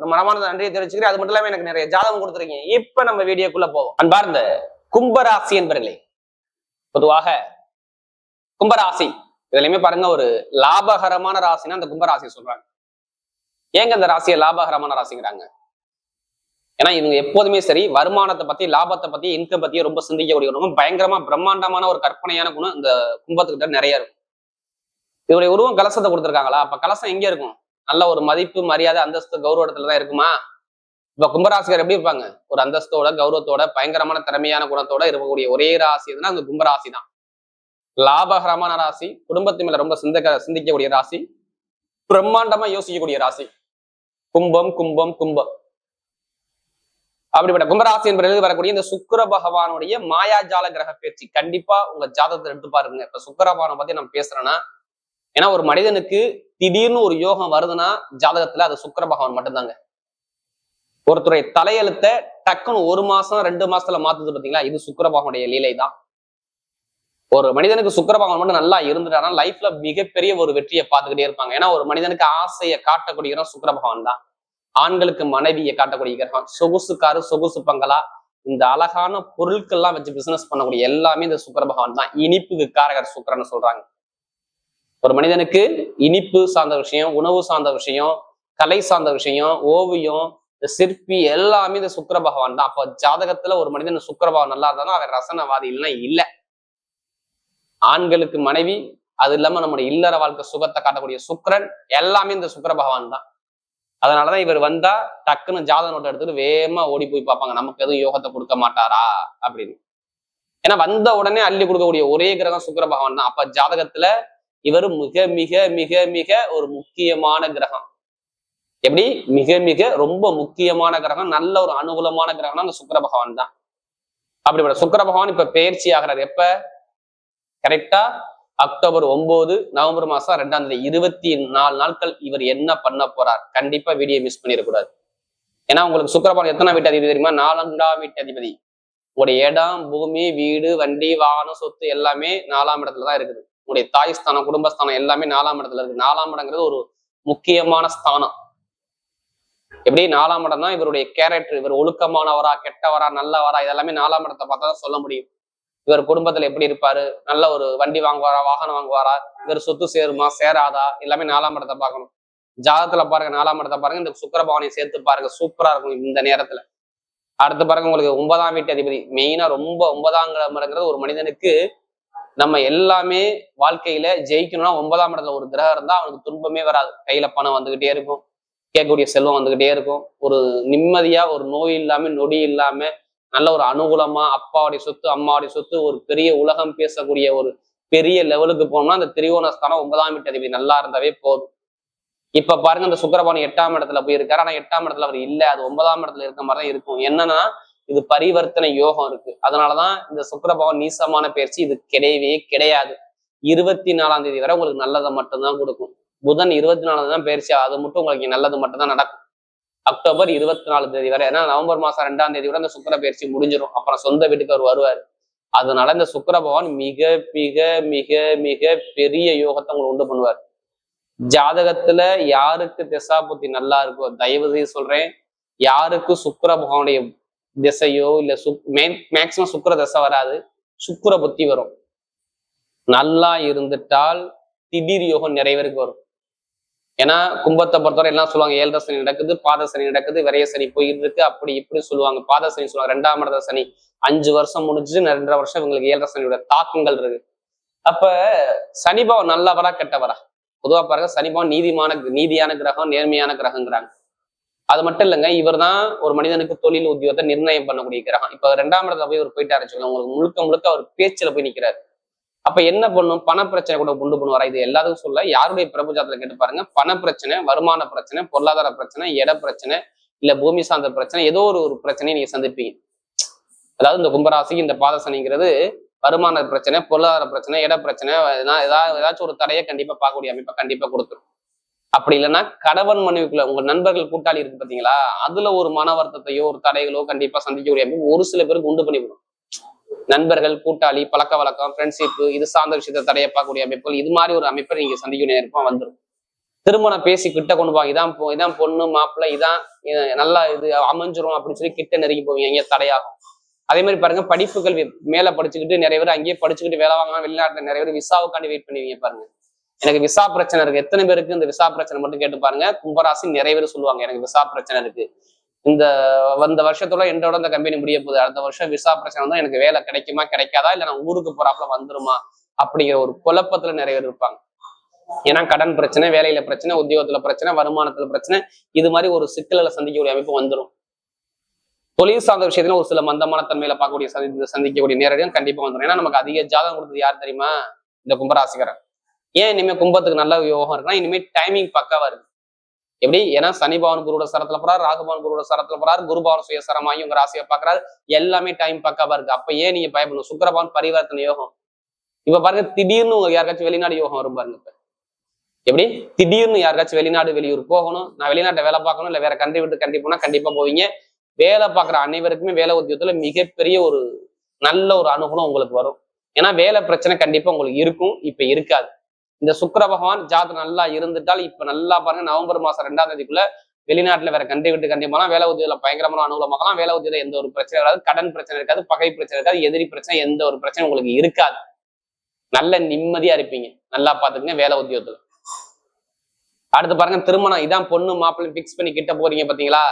ஒரு மனமான நன்றியை தெரிவிச்சுக்கிறேன். அது மட்டும் இல்லாம எனக்கு நிறைய ஜாதகம் கொடுத்துருக்கீங்க. இப்ப நம்ம வீடியோக்குள்ள போவோம். அன்பார்ந்த கும்பராசி என்பர்களே பொதுவாக கும்பராசி இதுலயுமே பாருங்க ஒரு லாபகரமான ராசினா அந்த கும்பராசி சொல்றாங்க. ஏங்க இந்த ராசியை லாபகரமான ராசிங்கிறாங்க? ஏன்னா இவங்க எப்போதுமே சரி வருமானத்தை பத்தி லாபத்தை பத்தி இன்கம் பத்தி ரொம்ப சிந்திக்கக்கூடிய குணம் பயங்கரமா பிரம்மாண்டமான ஒரு கற்பனையான குணம் இந்த கும்பத்துக்கிட்ட நிறைய இருக்கும். இவருடைய உருவம் கலசத்தை கொடுத்துருக்காங்களா? அப்ப கலசம் எங்க இருக்கும்? நல்ல ஒரு மதிப்பு மரியாதை அந்தஸ்து கௌரவத்துல தான் இருக்குமா? இப்ப கும்பராசிகர் எப்படி இருப்பாங்க? ஒரு அந்தஸ்தோட கௌரவத்தோட பயங்கரமான திறமையான குணத்தோட இருக்கக்கூடிய ஒரே ராசி எதுனா அந்த கும்பராசி தான் லாபகரமான ராசி குடும்பத்து மேல ரொம்ப சிந்தக்க சிந்திக்கக்கூடிய ராசி பிரம்மாண்டமா யோசிக்கக்கூடிய ராசி. கும்பம் கும்பம் கும்பம். அப்படிப்பட்ட கும்பராசி என்பது வரக்கூடிய இந்த சுக்கிர பகவானுடைய மாயாஜால கிரக பேச்சு கண்டிப்பா உங்க ஜாதகத்தை எடுத்து பாருங்க. இப்ப சுக்கிர பகவானை பத்தி நம்ம பேசுறேன்னா ஏன்னா ஒரு மனிதனுக்கு திடீர்னு ஒரு யோகம் வருதுன்னா ஜாதகத்துல அது சுக்கர பகவான் மட்டும்தாங்க. ஒருத்தருடைய தலையெழுத்த டக்குன்னு ஒரு மாசம் ரெண்டு மாசத்துல மாத்துது பாத்தீங்களா? இது சுக்கர பகவானுடைய லீலை தான் ஒரு மனிதனுக்கு சுக்கர பகவான் மட்டும் நல்லா இருந்துட்டானா லைஃப்ல மிகப்பெரிய ஒரு வெற்றியை பார்த்துக்கிட்டே இருப்பாங்க. ஏன்னா ஒரு மனிதனுக்கு ஆசையை காட்டக்கூடிய சுக்கர பகவான் தான் ஆண்களுக்கு மனைவியை காட்டக்கூடிய கிரகம். சொகுசுக்காரு சொகுசு பங்களா. இந்த அழகான பொருட்கள்லாம் வச்சு பிசினஸ் பண்ணக்கூடிய எல்லாமே இந்த சுக்கர பகவான் தான் இனிப்புக்கு காரகர் சுக்கரன்னு சொல்றாங்க. ஒரு மனிதனுக்கு இனிப்பு சார்ந்த விஷயம் உணவு சார்ந்த விஷயம் கலை சார்ந்த விஷயம் ஓவியம் இந்த சிற்பி எல்லாமே இந்த சுக்கர பகவான் தான். அப்ப ஜாதகத்துல ஒரு மனிதன் சுக்கிர பகவான் நல்லா இருந்தாலும் அவன் ரசனவாதி எல்லாம் இல்லை. ஆண்களுக்கு மனைவி அது இல்லாம நம்முடைய இல்லற வாழ்க்கை சுகத்தை காட்டக்கூடிய சுக்கிரன் எல்லாமே இந்த சுக்கர பகவான் தான். அதனாலதான் இவர் வந்தா டக்குன்னு ஜாத நோட்டை எடுத்துட்டு வேகமா ஓடி போய் பார்ப்பாங்க நமக்கு எதுவும் யோகத்தை கொடுக்க மாட்டாரா? அப்படின்னு. ஏன்னா வந்த உடனே அள்ளி கொடுக்கக்கூடிய ஒரே கிரகம் சுக்கர பகவான் தான். அப்ப ஜாதகத்துல இவர் மிக மிக மிக மிக ஒரு முக்கியமான கிரகம். எப்படி? மிக மிக ரொம்ப முக்கியமான கிரகம் நல்ல ஒரு அனுகூலமான கிரகம்னா அந்த சுக்கர பகவான் தான். அப்படிப்பட்ட சுக்கிர பகவான் இப்ப பயிற்சி ஆகிறார். எப்ப? கரெக்டா அக்டோபர் ஒன்பது நவம்பர் மாசம் ரெண்டாம் தேதி. இருபத்தி நாலு நாட்கள் இவர் என்ன பண்ண போறார்? கண்டிப்பா வீடியோ மிஸ் பண்ணிடக்கூடாது. ஏன்னா உங்களுக்கு சுக்கரபாலம் எத்தனை வீட்டு அதிபதி தெரியுமா? நாலாண்டாம் வீட்டு அதிபதி. உங்களுடைய இடம் பூமி வீடு வண்டி வாகனம் சொத்து எல்லாமே நாலாம் இடத்துல தான் இருக்குது. உங்களுடைய தாய் ஸ்தானம் குடும்பஸ்தானம் எல்லாமே நாலாம் இடத்துல இருக்கு. நாலாம் இடங்கிறது ஒரு முக்கியமான ஸ்தானம். எப்படி? நாலாம் இடம் தான் இவருடைய கேரக்டர் இவர் ஒழுக்கமானவரா கெட்டவரா நல்லவரா இதெல்லாமே நாலாம் இடத்தை பார்த்தா தான் சொல்ல முடியும். இவர் குடும்பத்துல எப்படி இருப்பாரு? நல்ல ஒரு வண்டி வாங்குவாரா வாகனம் வாங்குவாரா? இவர் சொத்து சேருமா சேராதா? எல்லாமே நாலாம் இடத்தை பார்க்கணும். ஜாதத்துல பாருங்க நாலாம் இடத்தை பாருங்க. இந்த சுக்கரபவனை சேர்த்து பாருங்க. சூப்பரா இருக்கும் இந்த நேரத்துல. அடுத்து பாருங்க உங்களுக்கு ஒன்பதாம் வீட்டு அதிபதி. மெயினா ரொம்ப ஒன்பதாம் இடம்ங்கிறது ஒரு மனிதனுக்கு நம்ம எல்லாமே வாழ்க்கையில ஜெயிக்கணும்னா ஒன்பதாம் இடத்துல ஒரு கிரகம் இருந்தா அவனுக்கு துன்பமே வராது. கையில பணம் வந்துகிட்டே இருக்கும். கேட்கக்கூடிய செல்வம் வந்துகிட்டே இருக்கும். ஒரு நிம்மதியா ஒரு நோய் இல்லாம நொடி இல்லாம நல்ல ஒரு அனுகூலமா அப்பாவுடைய சொத்து அம்மாவுடைய சொத்து ஒரு பெரிய உலகம் பேசக்கூடிய ஒரு பெரிய லெவலுக்கு போனோம்னா அந்த திரிகோணஸ்தானம் ஒன்பதாம் வீட்டு அதிபதி. நல்லா இருந்தாவே போதும். இப்ப பாருங்க அந்த சுக்கரபானி எட்டாம் இடத்துல போய் இருக்காரு ஆனா எட்டாம் இடத்துல அவர் இல்ல. அது ஒன்பதாம் இடத்துல இருக்க மாதிரி தான் இருக்கும். என்னன்னா இது பரிவர்த்தனை யோகம் இருக்கு. அதனாலதான் இந்த சுக்கரபவன் நீசமான பயிற்சி இது கிடையவே கிடையாது. இருபத்தி நாலாம் தேதி வரை உங்களுக்கு நல்லதை மட்டும்தான் கொடுக்கும். புதன் இருபத்தி நாலாம் தான் பயிற்சி. அது மட்டும் உங்களுக்கு நல்லது மட்டும்தான் நடக்கும். அக்டோபர் இருபத்தி நாலு தேதி வரை ஏன்னா நவம்பர் மாசம் ரெண்டாம் தேதி கூட அந்த சுக்கர பயிற்சி முடிஞ்சிடும் அப்புறம் சொந்த வீட்டுக்கு அவர் வருவார். அதனால இந்த சுக்கிர பகவான் மிக மிக மிக மிக பெரிய யோகத்தை உங்களுக்கு உண்டு பண்ணுவார். ஜாதகத்துல யாருக்கு திசாபுத்தி நல்லா இருக்கோ தயவு செய்து சொல்றேன். யாருக்கு சுக்கர பகவானுடைய திசையோ இல்ல சுக் மேக்சிமம் சுக்கர திசை வராது. சுக்கர புத்தி வரும். நல்லா இருந்துட்டால் திடீர் யோகம் நிறைவேறுக்கு வரும். ஏன்னா கும்பத்தை பொறுத்தவரை எல்லாம் சொல்லுவாங்க ஏழரை சனி நடக்குது பாத சனி நடக்குது விரைய சனி போயிட்டு இருக்கு அப்படி இப்படி சொல்லுவாங்க. பாத சனி சொல்லுவாங்க ரெண்டாம் இடத்த சனி. அஞ்சு வருஷம் முடிஞ்சு ரெண்டரை வருஷம் இவங்களுக்கு ஏழரை சனியோட தாக்கங்கள் இருக்கு. அப்ப சனிபாவம் நல்லவரா கெட்டவரா? பொதுவா பாருங்க சனிபாவம் நீதிமான நீதியான கிரகம் நேர்மையான கிரகங்கிறாங்க. அது மட்டும் இல்லைங்க இவர் தான் ஒரு மனிதனுக்கு தொழில் உத்தியோகத்தை நிர்ணயம் பண்ணக்கூடிய கிரகம் இப்ப ரெண்டாம் இடத்துல போய் அவர் போயிட்டாரு வச்சுக்கோங்க உங்களுக்கு முழுக்க முழுக்க அவர் பேச்சுல போய் நிக்கிறாரு. அப்ப என்ன பண்ணும்? பண பிரச்சனை கூட கொண்டு பண்ணுவாரா? இது எல்லாத்துக்கும் சொல்ல யாருடைய பிரபஞ்சத்துல கேட்டு பாருங்க பண பிரச்சனை வருமான பிரச்சனை பொருளாதார பிரச்சனை இட பிரச்சனை இல்ல பூமி சார்ந்த பிரச்சனை ஏதோ ஒரு ஒரு பிரச்சனையை நீங்க சந்திப்பீங்க. அதாவது இந்த கும்பராசிக்கு இந்த பாதசனிங்கிறது வருமான பிரச்சனை பொருளாதார பிரச்சனை இட பிரச்சனை ஏதாவது ஏதாச்சும் ஒரு தடையை கண்டிப்பா பார்க்கக்கூடிய அமைப்பை கண்டிப்பா கொடுத்துரும். அப்படி இல்லைன்னா கணவன் மனைவிக்குள்ள உங்க நண்பர்கள் கூட்டாளி இருக்கு பாத்தீங்களா? அதுல ஒரு மன வருத்தத்தையோ ஒரு தடைகளோ கண்டிப்பா சந்திக்கக்கூடிய அமைப்பு ஒரு சில பேருக்கு உண்டு பண்ணிவிடும் நண்பர்கள் கூட்டாளி பழக்க வழக்கம் ஃப்ரெண்ட்ஷிப் இது சார்ந்த விஷயத்தை தடைய பார்க்கக்கூடிய அமைப்புகள் இது மாதிரி ஒரு அமைப்பை நீங்க சந்திக்க நேரம் வந்துடும் திருமணம் பேசி கிட்ட கொண்டு போவாங்க இதான் பொ- இதான் பொண்ணு மாப்பிள்ளை இதான் நல்லா இது அமைஞ்சிரும் அப்படின்னு சொல்லி கிட்ட நெருங்கி போவீங்க. இங்கே தடையாகும். அதே மாதிரி பாருங்க படிப்புகள் மேல படிச்சுக்கிட்டு நிறைய பேர் அங்கேயே படிச்சுக்கிட்டு வேலை வாங்கலாம் வெளிநாட்டுல நிறைய பேர் விசாவுக்காண்டி வெயிட் பண்ணுவீங்க பாருங்க. எனக்கு விசா பிரச்சனை இருக்கு. எத்தனை பேருக்கு இந்த விசா பிரச்சனை மட்டும் கேட்டு பாருங்க. கும்பராசி நிறைய பேர் சொல்லுவாங்க எனக்கு விசா பிரச்சனை இருக்கு. இந்த வந்த வருஷத்தோட என்னோட இந்த கம்பெனி முடிய போகுது. அடுத்த வருஷம் விசா பிரச்சனை வந்து எனக்கு வேலை கிடைக்குமா கிடைக்காதா? இல்ல நான் ஊருக்கு போறாப்புல வந்துருமா? அப்படிங்கிற ஒரு குழப்பத்துல நிறைய பேர் இருப்பாங்க. ஏன்னா கடன் பிரச்சனை வேலையில பிரச்சனை உத்தியோகத்துல பிரச்சனை வருமானத்துல பிரச்சனை இது மாதிரி ஒரு சிக்கல்களை சந்திக்கக்கூடிய அமைப்பு வந்துடும் தொழில் சார்ந்த விஷயத்துல ஒரு சில மந்தமான தன்மையில பார்க்கக்கூடிய சந்தி சந்திக்கக்கூடிய நேரடியும் கண்டிப்பா வந்துடும் ஏன்னா நமக்கு அதிக ஜாதகம் கொடுத்தது யார் தெரியுமா? இந்த கும்பராசிகரன் ஏன் இனிமே கும்பத்துக்கு நல்ல யோகம் இருக்குன்னா இனிமே டைமிங் பக்காவா இருக்கு. எப்படி? ஏன்னா சனி பவன் குருவோட சரத்துல போறாரு ராகுபவன் குருவோட சரத்துல போறாரு குருபவன் சுயசரமாயும் உங்க ராசியை பாக்குறாரு எல்லாமே டைம் பக்காவா இருக்கு. அப்ப ஏன் நீங்க பயப்படணும்? சுக்கிரபவன் பரிவர்த்தனை யோகம். இப்ப பாருங்க திடீர்னு உங்க யாருக்காச்சும் வெளிநாடு யோகம் வரும் பாருங்க இப்ப. எப்படி? திடீர்னு யாருக்காச்சும் வெளிநாடு வெளியூர் போகணும். நான் வெளிநாட்டை வேலை பார்க்கணும் இல்ல வேற கண்ட்ரி விட்டு கண்ட்ரி போனா கண்டிப்பா போவீங்க. வேலை பார்க்குற அனைவருக்குமே வேலை உத்தியோகத்துல மிகப்பெரிய ஒரு நல்ல ஒரு அனுகூலம் உங்களுக்கு வரும். ஏன்னா வேலை பிரச்சனை கண்டிப்பா உங்களுக்கு இருக்கும். இப்ப இருக்காது. இந்த சுக்கர பகவான் ஜாத நல்லா இருந்துட்டால் இப்ப நல்லா பாருங்க நவம்பர் மாசம் ரெண்டாம் தேதிக்குள்ள வெளிநாட்டுல வேற கண்டி விட்டு கண்டி போகலாம் வேலை உத்தியோகத்துல பயங்கரமான அனுகூலமாகலாம். வேலை உத்தியோகம் எந்த ஒரு பிரச்சனை இருக்காது. கடன் பிரச்சனை இருக்காது. பகை பிரச்சனை இருக்காது. எதிரி பிரச்சனை எந்த ஒரு பிரச்சனை உங்களுக்கு இருக்காது. நல்ல நிம்மதியா இருப்பீங்க. நல்லா பாத்துக்கங்க வேலை உத்தியோகத்துல. அடுத்து பாருங்க திருமணம். இதான் பொண்ணு மாப்பிள்ளை பிக்ஸ் பண்ணி கிட்ட போறீங்க பாத்தீங்களா?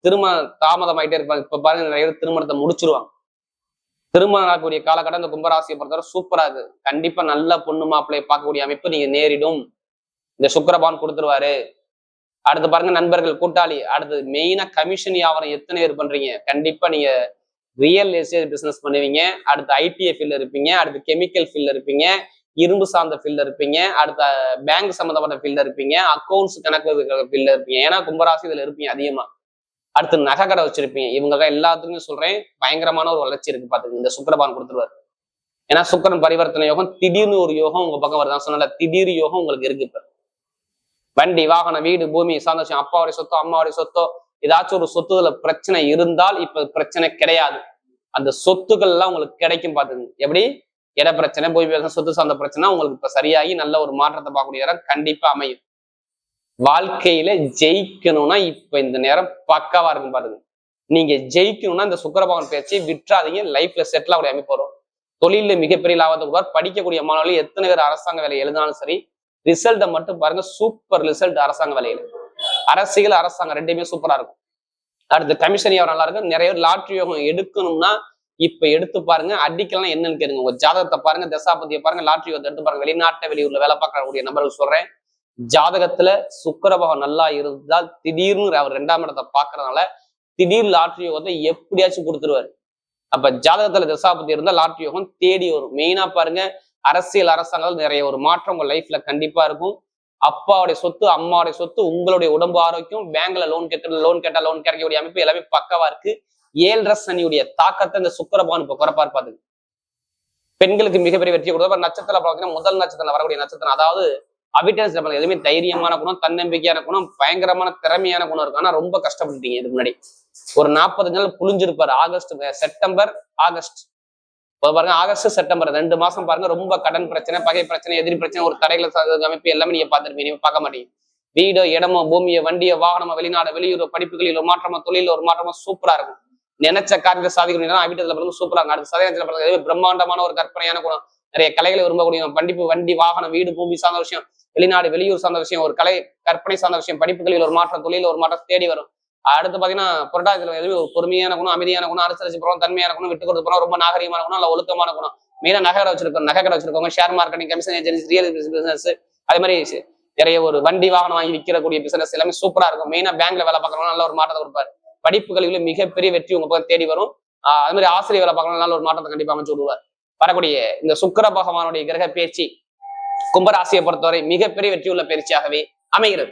திருமணம் தாமதம் ஆயிட்டே இருப்பாங்க. இப்ப பாருங்க நிறைய பேர் திருமணத்தை முடிச்சிருவாங்க. திருமணம் ஆகக்கூடிய காலகட்டம் இந்த கும்பராசியை பொறுத்தவரை சூப்பரா இருக்கு. கண்டிப்பா நல்ல பொண்ணு மாப்பிள்ளையை பார்க்கக்கூடிய அமைப்பு நீங்க நேரிடும். இந்த சுக்கிரபான் கொடுத்துருவாரு. அடுத்து பாருங்க நண்பர்கள் கூட்டாளி. அடுத்து மெயினா கமிஷன் வியாபாரம் எத்தனை பேர் பண்றீங்க? கண்டிப்பா நீங்க ரியல் எஸ்டேட் பிசினஸ் பண்ணுவீங்க. அடுத்து ஐடிஐ ஃபீல் இருப்பீங்க. அடுத்து கெமிக்கல் ஃபீல்ட்ல இருப்பீங்க. இரும்பு சார்ந்த ஃபீல்ட் இருப்பீங்க. அடுத்த பேங்க் சம்மந்தப்பட்ட ஃபீல்ட் இருப்பீங்க. அக்கௌண்ட்ஸ் கணக்கு ஃபீல்ட் இருப்பீங்க. ஏன்னா கும்பராசி இதுல இருப்பீங்க அதிகமா. அடுத்து நகை கடை வச்சிருப்பீங்க. இவங்க எல்லாத்துக்குமே சொல்றேன். பயங்கரமான ஒரு வளர்ச்சி இருக்கு பாத்துங்க இந்த சுக்கிரபான் கொடுத்துருவாரு. ஏன்னா சுக்கரன் பரிவர்த்தனை யோகம் திடீர்னு ஒரு யோகம் உங்க பக்கம் வருதான் சொன்னால திடீர் யோகம் உங்களுக்கு இருக்கு இப்ப. வண்டி வாகனம் வீடு பூமி சந்தோஷம். அப்பாவுடைய சொத்தோ அம்மாவுடைய சொத்தோ ஏதாச்சும் ஒரு சொத்துக்கள பிரச்சனை இருந்தால் இப்ப பிரச்சனை கிடையாது. அந்த சொத்துக்கள் எல்லாம் உங்களுக்கு கிடைக்கும் பாத்துங்க எப்படி? இட பிரச்சனை பூமி சொத்து சார்ந்த பிரச்சனை உங்களுக்கு இப்ப சரியாகி நல்ல ஒரு மாற்றத்தை பார்க்கக்கூடிய இடம் கண்டிப்பா அமையும். வாழ்க்கையில ஜெயிக்கணும்னா இப்ப இந்த நேரம் பக்காவா இருக்கும் பாருங்க. நீங்க ஜெயிக்கணும்னா இந்த சுக்கரபவன் பேச்சு விட்டுறாதீங்க. லைஃப்ல செட்டில் ஆகக்கூடிய அமைப்பு வரும். தொழில மிகப்பெரிய லாபத்தை கொடுப்பார் படிக்கக்கூடிய மாணவர்கள் எத்தனை பேர் அரசாங்க வேலை எழுதினாலும் சரி ரிசல்ட்டை மட்டும் பாருங்க. சூப்பர் ரிசல்ட் அரசாங்க வேலையில. அரசியல் அரசாங்கம் ரெண்டுமே சூப்பரா இருக்கும். அடுத்து கமிஷன் யார் நல்லா இருக்கும்? நிறைய பேர் லாட்ரி யோகம் எடுக்கணும்னா இப்ப எடுத்து பாருங்க. அடிக்கலாம் என்னன்னு கேளுங்க. உங்க ஜாதகத்தை பாருங்க. தசாபதியை பாருங்க. லாட்ரி யோகத்தை எடுத்து பாருங்க. வெளிநாட்டை வெளியூர்ல வேலை பார்க்கக்கூடிய நபர்கள் சொல்றேன். ஜாதகத்துல சுக்கரபகம் நல்லா இருந்தால் திடீர்னு அவர் ரெண்டாம் இடத்தை பாக்குறதுனால திடீர் லாட்ரி யோகத்தை எப்படியாச்சும் கொடுத்துருவாரு. அப்ப ஜாதகத்துல தசாபதி இருந்தா லாட்ரி யோகம் தேடி வரும். மெயினா பாருங்க அரசியல் அரசாங்கத்தில் நிறைய ஒரு மாற்றம் உங்க லைஃப்ல கண்டிப்பா இருக்கும். அப்பாவுடைய சொத்து அம்மாவுடைய சொத்து உங்களுடைய உடம்பு ஆரோக்கியம் பேங்க்ல லோன் கேட்ட லோன் கேட்டா லோன் கிடைக்கக்கூடிய அமைப்பு எல்லாமே பக்கவா இருக்கு. ஏழரை சனியுடைய தாக்கத்தை இந்த சுக்கரபகவான் இப்ப குறைப்பார் பாத்துங்க. பெண்களுக்கு மிகப்பெரிய வெற்றி கொடுத்தா நட்சத்திரம் பார்த்தீங்கன்னா முதல் நட்சத்திரம் வரக்கூடிய நட்சத்திரம் அதாவது அபிட்டன்ஸ் எதுவுமே தைரியமான குணம் தன்னம்பிக்கையான குணம் பயங்கரமான திறமையான குணம் இருக்கும் ஆனா ரொம்ப கஷ்டப்பட்டுட்டீங்க இதுக்கு முன்னாடி. ஒரு நாற்பது நாள் புளிஞ்சிருப்பாரு ஆகஸ்ட் செப்டம்பர் ஆகஸ்ட். இப்போ பாருங்க ஆகஸ்ட் செப்டம்பர் ரெண்டு மாசம் பாருங்க ரொம்ப கடன் பிரச்சனை பகை பிரச்சனை எதிரி பிரச்சனை ஒரு தடைகளை அமைப்பு எல்லாமே நீங்க பார்த்துருப்பீங்க. நீங்க பார்க்க மாட்டீங்க. வீடோ இடமோ பூமியோ வண்டியோ வாகனமோ வெளிநாடு வெளியூர் படிப்புகளில் ஒரு மாற்றமோ தொழில ஒரு மாற்றமோ சூப்பரா இருக்கும். நினைச்ச காரியத்தை சாதிக்கணும் அவிட்டத்துல பிறகு சூப்பரா இருக்கும். அடுத்த சதவீதத்துல பிறகு பிரம்மாண்டமான ஒரு கற்பனையான குணம். நிறைய கலைகளை விரும்பக்கூடிய பண்டிப்பு வண்டி வாகனம் வீடு பூமி சார்ந்த விஷயம். வெளிநாடு வெளியூர் சார்ந்த விஷயம் ஒரு கலை கற்பனை சார்ந்த விஷயம் படிப்புகளில் ஒரு மாற்றம் தொழில் ஒரு மாற்றம் தேடி வரும். அடுத்து பாத்தீங்கன்னா புரட்டாசியில் எதுவும் ஒரு பொறுமையான குணம் அமைதியான குணம் அனுசரிச்சு போறோம் தன்மையான குணம் விட்டு கொடுத்து போறோம் ரொம்ப நாகரிகமான குணம் நல்ல ஒழுக்கமான குணம். மெயினா நகரை வச்சிருக்கோம் நகை கடை வச்சிருக்கோங்க share marketing commission agency real business அதே மாதிரி நிறைய ஒரு வண்டி வாகனம் வாங்கி விற்கக்கூடிய பிசினஸ் எல்லாமே சூப்பரா இருக்கும். மெயினா பேங்க்ல வேலை பார்க்கறவங்க நல்ல ஒரு மாற்றத்தை கொடுப்பாரு. படிப்புகளில் மிகப்பெரிய வெற்றி உங்க பக்கம் தேடி வரும். அது மாதிரி ஆசிரியர் வேலை பார்க்கறவங்க நல்ல ஒரு மாற்றத்தை கண்டிப்பா அமைச்சு விடுவார். வரக்கூடிய இந்த சுக்கிர பகவானுடைய கிரக பேச்சு கும்பராசியை பொறுத்தவரை மிகப்பெரிய வெற்றியுள்ள பயிற்சியாகவே அமைகிறது.